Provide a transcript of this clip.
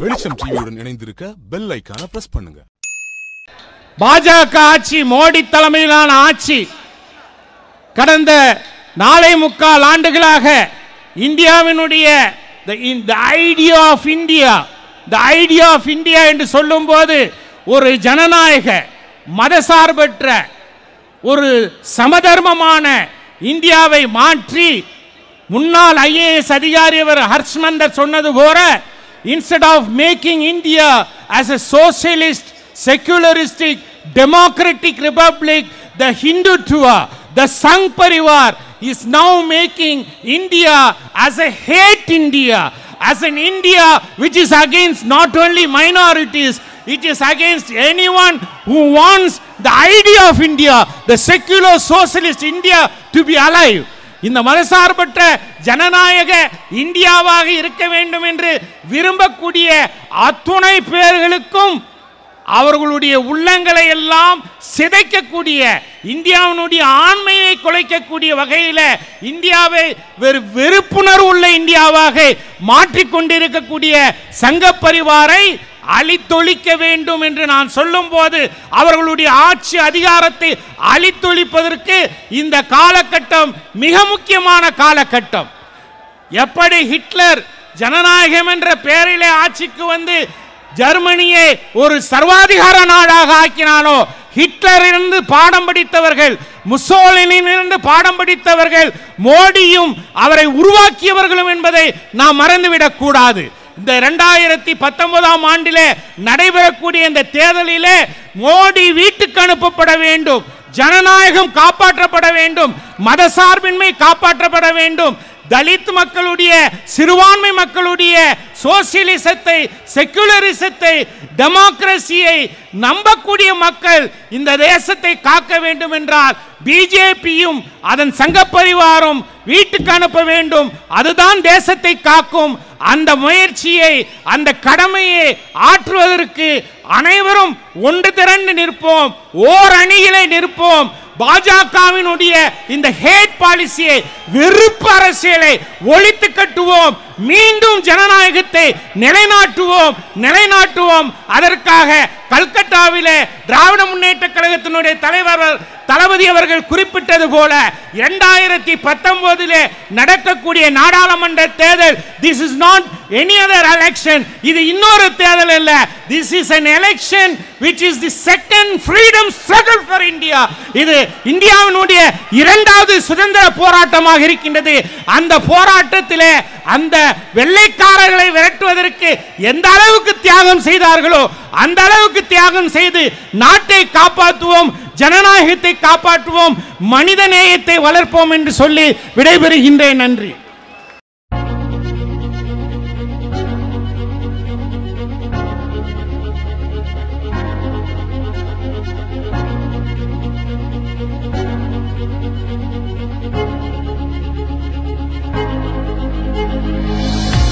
வெளிச்சம் டிவியுடன் இணைந்திருக்க பெல் ஐக்கான பிரஸ் பண்ணுங்க. பாஜக ஆட்சி மோடி தலைமையிலான ஆட்சி. கடந்த நாளை முக்கால் ஆண்டுகளாக இந்தியாவினுடைய the idea of India the idea of India என்று சொல்லும்போது ஒரு ஜனநாயக மதசார்பற்ற ஒரு சமதர்மமான இந்தியாவை மாற்றி முன்னாள் ஐஏஎஸ் அதிகாரி அவர் ஹர்ஷ்மந்தர் சொன்னது போல instead of making India as a socialist, secularistic, democratic republic, the Hindutva, the Sangh Parivar is now making India as a hate India, as an India which is against not only minorities, it is against anyone who wants the idea of India, the secular socialist India to be alive. இந்த மதசார்பற்ற ஜனநாயக இந்தியாவாக இருக்க வேண்டும் என்று விரும்பக்கூடிய அத்துணை பேர்களுக்கும் அவர்களுடைய உள்ளங்களை எல்லாம் சிதைக்கக்கூடிய இந்தியாவினுடைய ஆண்மையை குலைக்கக்கூடிய வகையில் இந்தியாவை வெறு வெறுப்புணர்வு உள்ள இந்தியாவாக மாற்றிக்கொண்டிருக்கக்கூடிய சங்க பரிவாரை அழித்தொழிக்க வேண்டும் என்று நான் சொல்லும்போது அவர்களுடைய ஆட்சி அதிகாரத்தை அழித்தொழிப்பதற்கு இந்த காலகட்டம் மிக முக்கியமான காலகட்டம். எப்படி ஹிட்லர் ஜனநாயகம் என்ற பெயரிலே ஆட்சிக்கு வந்து ஜெர்மனியை ஒரு சர்வாதிகார நாடாக ஆக்கினானோ ஹிட்லரிலிருந்து பாடம் படித்தவர்கள் முசோலினிலிருந்து பாடம் படித்தவர்கள் மோடியும் அவரை உருவாக்கியவர்களும் என்பதை நாம் மறந்துவிடக் கூடாது இந்த இரண்டாயிரத்தி பத்தொன்பதாம் ஆண்டில் நடைபெறக்கூடிய இந்த தேர்தலிலே மோடி வீட்டுக்கு அனுப்பப்பட வேண்டும் ஜனநாயகம் காப்பாற்றப்பட வேண்டும் மதசார்பின்மை காப்பாற்றப்பட வேண்டும் தலித் மக்களுடைய சிறுபான்மை மக்களுடைய சோசியலிசத்தை செக்குலரிசத்தை டெமோக்ரஸியை நம்பக்கூடிய மக்கள் இந்த தேசத்தை காக்க வேண்டும் என்றால் பிஜேபியும் அதன் சங்க பரிவாரம் வீட்டுக்கு அனுப்ப வேண்டும். அதுதான் தேசத்தை காக்கும். அந்த முயற்சியை அந்த கடமையை ஆற்றுவதற்கு அனைவரும் ஒன்று திரண்டு நிற்போம். ஓர் அணியிலே நிற்போம். பாஜகவினுடைய இந்த ஹேட் பாலிசியை வெறுப்பு அரசியலை ஒழித்து கட்டுவோம். மீண்டும் ஜனநாயகத்தை நிலைநாட்டுவோம் நிலைநாட்டுவோம். அதற்காக கல்கத்தாவிலே திராவிட முன்னேற்ற கழகத்தினுடைய தலைவர் தளபதி அவர்கள் குறிப்பிட்டது போல இரண்டாயிரத்தி பத்தொன்பதிலே நடக்கக்கூடிய நாடாளுமன்ற தேர்தல் this is not any other election இது இன்னொரு தேர்தல் அல்ல. This is an election which is the second freedom struggle for India இது இந்தியாவினுடைய இரண்டாவது சுதந்திர போராட்டமாக இருக்கின்றது. அந்த போராட்டத்திலே அந்த வெள்ளைக்காரர்களை விரட்டுவதற்கு எந்த அளவுக்கு தியாகம் செய்தார்களோ அந்த அளவுக்கு தியாகம் செய்து நாட்டை காப்பாற்றுவோம் ஜனநாயகத்தை காப்பாற்றுவோம் மனித நேயத்தை வளர்ப்போம் என்று சொல்லி விடைபெறுகின்றேன். நன்றி.